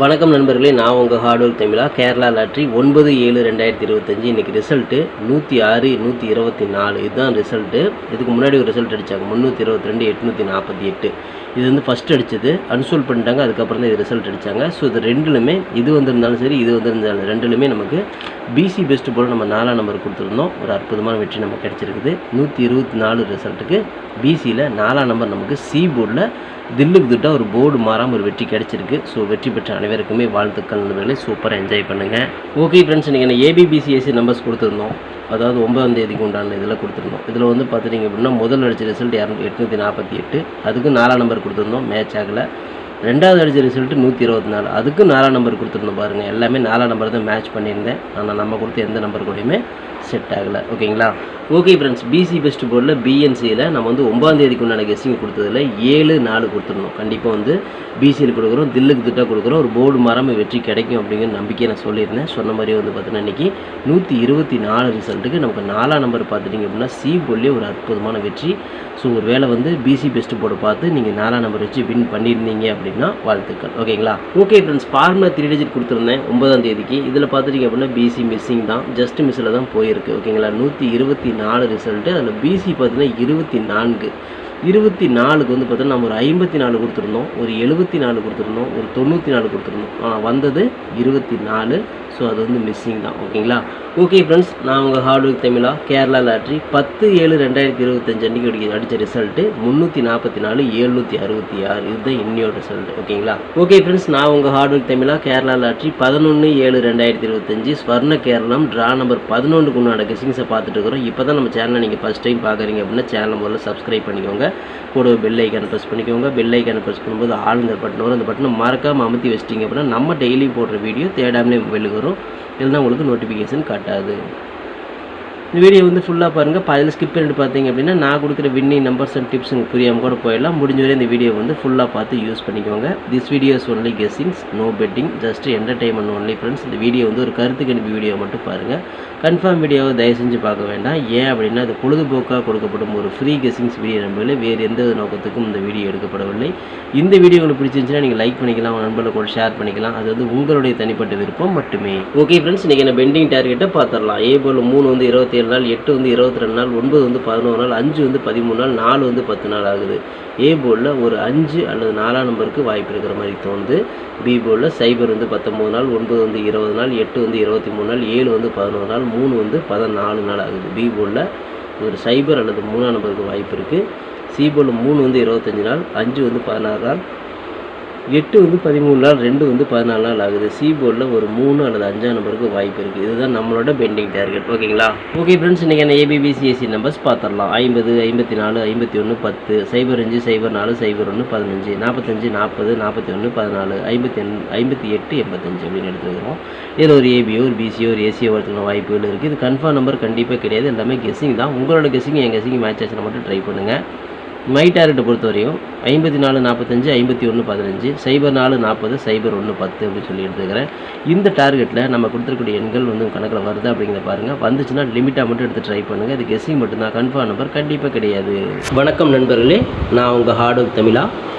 வணக்கம் நண்பர்களே நான் உங்கள் ஹார்ட் தமிழா. கேரளா லாட்ரி ஒன்பது ஏழு ரெண்டாயிரத்தி இருபத்தஞ்சி. இன்றைக்கி ரிசல்ட்டு நூற்றி ஆறு நூற்றி இருபத்தி நாலு. இதுதான் ரிசல்ட்டு இதுக்கு முன்னாடி ஒரு ரிசல்ட் அடித்தாங்க முந்நூற்றி இருபத்தி ரெண்டு எட்நூற்றி நாற்பத்தி எட்டு. இது வந்து ஃபஸ்ட் அடித்தது அன்சோல் பண்ணிட்டாங்க. அதுக்கப்புறம் தான் இது ரிசல்ட் அடித்தாங்க ஸோ இது ரெண்டுலுமே இது வந்திருந்தாலும் சரி இது வந்திருந்தாலும் ரெண்டுலுமே நமக்கு பிசி பெஸ்ட்டு போல் நம்ம நாலாம் நம்பர் கொடுத்துருந்தோம். ஒரு அற்புதமான வெற்றி நமக்கு கிடச்சிருக்குது. நூற்றி இருபத்தி நாலு ரிசல்ட்டுக்கு பிசியில் நாலாம் நம்பர் நமக்கு சி போர்டில் தில்லுக்கு திட்டா ஒரு போர்டு மாறாமல் ஒரு வெற்றி கிடச்சிருக்கு. ஸோ வெற்றி பெற்ற அனைவருக்குமே வாழ்த்துக்கள் நண்பர்களே. சூப்பராக என்ஜாய் பண்ணுங்கள் ஓகே ஃப்ரெண்ட்ஸ் நீங்கள் என்ன ஏபிபிசிஎஸ்சி நம்பர்ஸ் கொடுத்துருந்தோம். அதாவது ஒன்பதாம் தேதிக்கு உண்டான இதில் கொடுத்துருந்தோம். இதில் வந்து பார்த்துட்டிங்க அப்படின்னா முதல் அடிச்ச ரிசல்ட் இரநூ எட்நூற்றி நாற்பத்தி எட்டு அதுக்கு நாலாம் நம்பர் கொடுத்துருந்தோம். மேட்ச் ஆகலை. ரெண்டாவது அடிச்ச ரிசல்ட்டு நூற்றி இருபத்தி நாலு அதுக்கு நாலாம் நம்பர் கொடுத்துருந்தோம் பாருங்கள் எல்லாமே நாலாம் நம்பர் தான் மேட்ச் பண்ணியிருந்தேன். ஆனால் நம்ம கொடுத்த எந்த நம்பர் கூடயுமே செட் ஆகலை. ஓகேங்களா ஓகே ஃப்ரெண்ட்ஸ் பிசி பெஸ்ட் போர்டில் பிஎன்சியில் நம்ம வந்து ஒன்பதாம் தேதிக்கு உண்டான கெஸ்டிங் கொடுத்ததில் ஏழு நாலு கொடுத்துடணும். கண்டிப்பாக வந்து பிசியில் கொடுக்குறோம் தில்லுக்கு திட்டா கொடுக்குறோம் ஒரு போர்டு மரம் வெற்றி கிடைக்கும் அப்படிங்கிற நம்பிக்கையை நான் சொல்லியிருந்தேன். சொன்ன மாதிரியே வந்து பார்த்தீங்கன்னா இன்றைக்கி நூற்றி இருபத்தி நாலு ரிசல்ட்டுக்கு நமக்கு நாலாம் நம்பர் பார்த்துட்டிங்க அப்படின்னா சி போர்ட்லேயே ஒரு அற்புதமான வெற்றி. ஸோ ஒரு வேளை வந்து பிசி பெஸ்ட் போர்டு பார்த்து நீங்கள் நாலாம் நம்பர் வச்சு வின் பண்ணியிருந்தீங்க அப்படின்னா வாழ்த்துக்கள். ஓகேங்களா okay friends formula three digit கொடுத்துருந்தேன் ஒன்பதாம் தேதிக்கு. இதில் பார்த்துட்டிங்க அப்படின்னா பிசி மிஸ்ஸிங் தான். ஜஸ்ட் மிஸ்ஸில் தான் போயிருக்கு. ஓகேங்களா? நூற்றி இருபத்தி நாலு ரிசல்ட்டு அதில் பிசி பார்த்தீங்கன்னா இருபத்தி நான்கு. இருபத்தி நாலுக்கு வந்து பார்த்தோன்னா நம்ம ஒரு ஐம்பத்தி நாலு கொடுத்துருந்தோம் ஒரு எழுபத்தி நாலு கொடுத்துருந்தோம் ஒரு தொண்ணூற்றி நாலு கொடுத்துருந்தோம். ஆனால் வந்தது இருபத்தி நாலு. ஸோ அது வந்து மிஸ்ஸிங் தான். ஓகேங்களா ஓகே ஃப்ரெண்ட்ஸ் நான் உங்கள் ஹார்ட் ஒர்க் தமிழா கேரளா லாட்ரி பத்து ஏழு ரெண்டாயிரத்தி இருபத்தஞ்சு அன்றைக்கி அடிக்க அடித்த ரிசல்ட்டு முந்நூற்றி நாற்பத்தி நாலு எழுநூற்றி அறுபத்தி ஆறு. இதுதான் இன்னியோட ரிசல்ட் ஓகேங்களா ஓகே ஃப்ரெண்ட்ஸ் நான் உங்கள் ஹார்ட் ஒர்க் தமிழா கேரளா லாட்ரி பதினொன்று ஏழு ரெண்டாயிரத்தி இருபத்தஞ்சு ஸ்வர்ண கேரளம் ட்ரா நம்பர் பதினொன்றுக்கு உண்டான கெஸிங்ஸை பார்த்துட்டு இருக்கிறோம். இப்போ தான் நம்ம சேனலை நீங்கள் ஃபஸ்ட் டைம் பார்க்குறீங்க அப்படின்னா சேனலை முதல்ல சப்ஸ்கிரைப் பண்ணிக்கோங்க. கூட பெல் ஐக்கான ப்ரெஸ் பண்ணிக்கோங்க. பெல் ஐக்கான ப்ரெஸ் பண்ணும்போது ஆளுங்கிற பட்டன் வரும். அந்த பட்டனை மறக்காமல் அமுத்தி வச்சிட்டிங்க அப்படின்னா நம்ம டெய்லியும் போடுற வீடியோ தேடாமலே மொபைலுக்கு வரும். இல்லைன்னா உங்களுக்கு நோட்டிஃபிகேஷன் காட்டாது. இந்த வீடியோ வந்து ஃபுல்லாக பாருங்கள் பாதியில் ஸ்கிப் பண்ணிட்டு பார்த்தீங்க அப்படின்னா நான் கொடுக்குற வின்னிங் நம்பர்ஸ் அண்ட் டிப்ஸ் உங்களுக்கு புரியாமல் கூட போயிடலாம். முடிஞ்ச வரை இந்த வீடியோ வந்து ஃபுல்லாக பார்த்து யூஸ் பண்ணிக்கோங்க. This videos only guessings no betting just entertainment only friends இந்த வீடியோ வந்து ஒரு கருத்து கணிப்பு வீடியோ மட்டும் பாருங்கள் கன்ஃபார்ம் வீடியோவை தயவு செஞ்சு பார்க்க வேண்டாம். ஏன் அப்படின்னா அது பொழுதுபோக்காக கொடுக்கப்படும் ஒரு ஃப்ரீ கெஸ்ஸிங்ஸ் வீடியோ நம்பல வேறு எந்த நோக்கத்துக்கும் இந்த வீடியோ எடுக்கப்படவில்லை. இந்த வீடியோ உங்களுக்கு பிடிச்சிருந்துச்சுன்னா நீங்கள் லைக் பண்ணிக்கலாம் உங்கள் நண்பர்களை கூட ஷேர் பண்ணிக்கலாம். அது வந்து உங்களுடைய தனிப்பட்ட விருப்பம் மட்டுமே. ஓகே ஃப்ரெண்ட்ஸ் இன்றைக்கி என்ன பெண்டிங் டார்கெட்டை பார்த்துடலாம். ஏ போல் மூணு வந்து இருபத்தி ஏழு நாள் எட்டு வந்து இருபத்தி ரெண்டு நாள் ஒன்பது வந்து பதினோரு நாள் அஞ்சு வந்து பதிமூணு நாள் நாலு வந்து பத்து நாள் ஆகுது. ஏ போர்டில் ஒரு அஞ்சு அல்லது நாலாம் நம்பருக்கு வாய்ப்பு இருக்கிற மாதிரி தோணுது. பி போர்டில் சைபர் வந்து பத்தொம்போது நாள் ஒன்பது வந்து இருபது நாள் எட்டு வந்து இருபத்தி மூணு நாள் ஏழு வந்து பதினோரு நாள் மூணு வந்து பதினாலு நாள் ஆகுது. பி போர்டில் ஒரு சைபர் அல்லது மூணாம் நம்பருக்கு வாய்ப்பு இருக்குது சி போர்டில் மூணு வந்து இருபத்தஞ்சி நாள் அஞ்சு வந்து பதினாறு நாள் எட்டு வந்து பதிமூணு நாள் ரெண்டு வந்து பதினாலு நாள் ஆகுது. சி போர்டில் ஒரு மூணு அல்லது அஞ்சாம் நம்பருக்கு வாய்ப்பு இருக்குது இதுதான் நம்மளோட பெண்டிங் டார்கெட் ஓகேங்களா? ஓகே ஃப்ரெண்ட்ஸ் இன்றைக்கான ஏபிபிசிஎஸ்சி நம்பர்ஸ் பார்த்துடலாம் ஐம்பது ஐம்பத்தி நாலு ஐம்பத்தி ஒன்று பத்து. சைபர் அஞ்சு சைபர் நாலு சைபர் ஒன்று பதினஞ்சு. நாற்பத்தஞ்சு நாற்பது நாற்பத்தி ஒன்று பதினாலு. ஐம்பத்தி ஐம்பத்தி எட்டு எண்பத்தஞ்சு அப்படின்னு எடுத்துக்கிறோம் இதில் ஒரு ஏபியோ ஒரு பிசியோ ஒரு ஏசியோ வரதுக்கான வாய்ப்புகள் இருக்குது இது கன்ஃபார்ம் நம்பர் கண்டிப்பாக கிடையாது. எல்லாமே கெஸ்ஸிங் தான். உங்களோட கெஸ்ஸிங் என் கெஸ்ஸிங் மேட்ச் ஆச்சுன்னா மட்டும் ட்ரை பண்ணுங்கள் மை டார்கெட்டை பொறுத்த வரையும் ஐம்பத்தி நாலு நாற்பத்தஞ்சு ஐம்பத்தி ஒன்று பதினஞ்சு சைபர் நாலு நாற்பது சைபர் ஒன்று பத்து அப்படின்னு சொல்லி எடுத்துக்கிறேன். இந்த டார்கெட்டில் நம்ம கொடுத்துருக்கூடிய எண்கள் வந்து கணக்கில் வருது அப்படிங்கிறத பாருங்கள் வந்துச்சுன்னா லிமிட்டாக மட்டும் எடுத்து ட்ரை பண்ணுங்கள் இது கெஸ்ஸிங் மட்டும்தான். கன்ஃபார்ம் நம்பர் கண்டிப்பாக கிடையாது. வணக்கம் நண்பர்களே. நான் உங்கள் ஹார்ட் ஒர்க் தமிழா.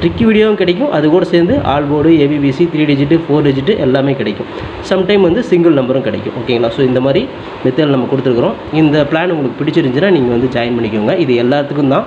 ட்ரிக்கி வீடியோவும் கிடைக்கும். அது கூட சேர்ந்து all board ABBC three digit four digit எல்லாமே கிடைக்கும். சம்டைம் வந்து சிங்கிள் நம்பரும் கிடைக்கும். ஓகேங்களா ஸோ இந்த மாதிரி மெத்தட் நம்ம கொடுத்துருக்குறோம். இந்த பிளான் உங்களுக்கு பிடிச்சிருந்துச்சுன்னா நீங்கள் வந்து ஜாயின் பண்ணிக்கோங்க. இது எல்லாத்துக்கும் தான்.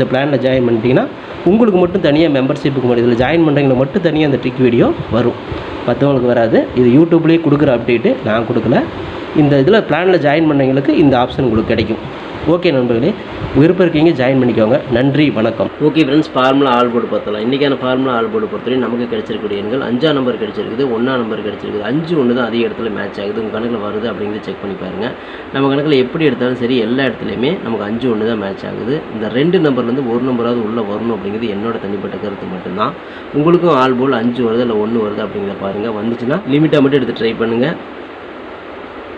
இந்த பிளானில் ஜாயின் பண்ணிட்டீங்கன்னா உங்களுக்கு மட்டும் தனியாக மெம்பர்ஷிப்புக்கு மட்டும் இதில் ஜாயின் பண்ணுறவங்களுக்கு மட்டும் தனியாக அந்த ட்ரிக் வீடியோ வரும். மற்றவங்களுக்கு வராது. இது யூடியூப்லேயே கொடுக்குற அப்டேட்டு நான் கொடுக்கல. இந்த இதில் பிளானில் ஜாயின் பண்ணவங்களுக்கு இந்த ஆப்ஷன் உங்களுக்கு கிடைக்கும். ஓகே நண்பர்களே விருப்பம் இருக்கீங்க ஜாயின் பண்ணிக்கோங்க. நன்றி வணக்கம். Okay friends formula all board பார்த்தலாம் இன்றைக்கான ஃபார்முலா ஆல் போர்டு பொறுத்தவரையும் நமக்கு கிடைச்சிருக்கக்கூடிய எண்கள் அஞ்சாம் நம்பர் கிடைச்சிருக்குது ஒன்றாம் நம்பர் கிடைச்சிருக்குது. அஞ்சு ஒன்று தான் அதிக இடத்துல மேட்ச் ஆகுது. உங்கள் கணக்கில் வருது அப்படிங்கிறத செக் பண்ணி பாருங்கள் நம்ம கணக்கில் எப்படி எடுத்தாலும் சரி எல்லா இடத்துலையுமே நமக்கு அஞ்சு ஒன்று தான் மேட்ச் ஆகுது. இந்த ரெண்டு நம்பர்லேருந்து ஒரு நம்பராவது உள்ளே வரணும் அப்படிங்கிறது என்னோட தனிப்பட்ட கருத்து மட்டும்தான். உங்களுக்கும் ஆல் போல் அஞ்சு வருது இல்லை ஒன்று வருது அப்படிங்கிறத பாருங்கள் வந்துச்சுன்னா லிமிட்டாக மட்டும் எடுத்து ட்ரை பண்ணுங்கள்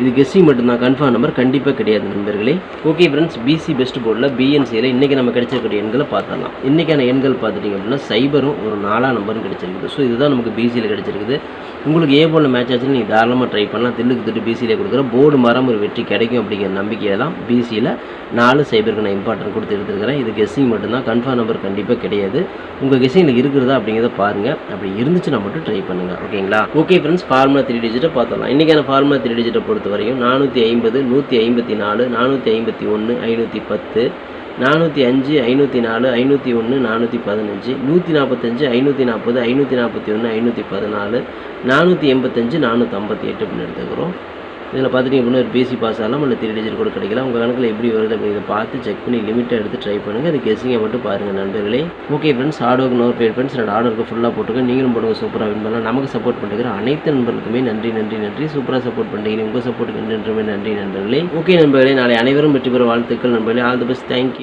இது கெஸ்ஸிங் மட்டும்தான். கன்ஃபார்ம் நம்பர் கண்டிப்பாக கிடையாது நண்பர்களே. ஓகே ஃப்ரெண்ட்ஸ் பிசி பெஸ்ட் போர்டில் பிஎன்சியில் இன்றைக்கி நம்ம கிடைச்சிருக்கிற எண்களை பார்த்துடலாம். இன்றைக்கான எண்கள் பார்த்துட்டிங்க அப்படின்னா சைபரும் ஒரு நாலாம் நம்பரும் கிடைச்சிருக்குது. ஸோ இதுதான் நமக்கு பிசியில் கிடைச்சிருக்குது. உங்களுக்கு ஏ போர்டில் மேட்ச் ஆச்சுன்னு நீங்கள் தாராளமாக ட்ரை பண்ணலாம். தில்லுக்கு திட்டு பிசியில் கொடுக்குற போர்டு மரம் ஒரு வெற்றி கிடைக்கும் அப்படிங்கிற நம்பிக்கையெல்லாம் பிசியில் நாலு சைபருக்கு நான் இம்பார்ட்டன்ட் கொடுத்து எடுத்துருக்கிறேன். இது கெஸ்ஸிங் மட்டும்தான். கன்ஃபார்ம் நம்பர் கண்டிப்பாக கிடையாது. உங்கள் கெஸ்ஸிங்கில் இருக்கிறதா அப்படிங்கிறத பாருங்கள் அப்படி இருந்துச்சுன்னா மட்டும் ட்ரை பண்ணுங்கள் ஓகேங்களா ஓகே ஃப்ரெண்ட்ஸ் ஃபார்முலா த்ரீ டிஜிட்டை பார்த்தலாம் இன்றைக்கான ஃபார்முலா த்ரீ டிஜிட்டை பொறுத்த வரையும். நானூற்றி ஐம்பது நூற்றி ஐம்பத்தி நாலு நானூற்றி ஐம்பத்தி ஒன்று ஐநூற்றி பத்து நானூற்றி அஞ்சு ஐநூற்றி நாலு ஐநூற்றி ஒன்று நானூற்றி பதினஞ்சு நூற்றி நாற்பத்தஞ்சு ஐநூற்றி நாற்பது ஐநூற்றி நாற்பத்தி ஒன்று ஐநூற்றி பதினாலு நானூற்றி எண்பத்தஞ்சு நானூற்றி ஐம்பத்தி எட்டு அப்படின்னு எடுத்துக்கிறோம். இதில் பார்த்துட்டிங்க அப்படின்னா ஒரு பிசி பாஸ் ஆகலாம் இல்லை த்ரீ டிஜிட் கூட கிடைக்கலாம். உங்கள் கணக்கில் எப்படி வருது அப்படிங்கிறத பார்த்து செக் பண்ணி லிமிட்டை எடுத்து ட்ரை பண்ணுங்கள் அது கெஸிங்கை மட்டும் பாருங்கள் நண்பர்களே. ஓகே ஃப்ரெண்ட்ஸ் ஹார்ட் ஒர்க் நோர் பேர் ஃப்ரெண்ட்ஸ் ரெண்டு ஒர்க்கு ஃபுல்லாக போட்டுங்க நீங்களும் போடுங்க சூப்பராக வின் பண்ணலாம். நமக்கு சப்போர்ட் பண்ணுற அனைத்து நண்பர்களுக்குமே நன்றி நன்றி நன்றி. சூப்பராக சப்போர்ட் பண்ணுறீங்க உங்கள் சப்போர்ட்டுக்கு நன்றிமே நன்றி நண்பர்களே. ஓகே நண்பர்களே நாளை அனைவரும் வெற்றி பெற வாழ்த்துக்கள் நண்பர்களே. All the best thank you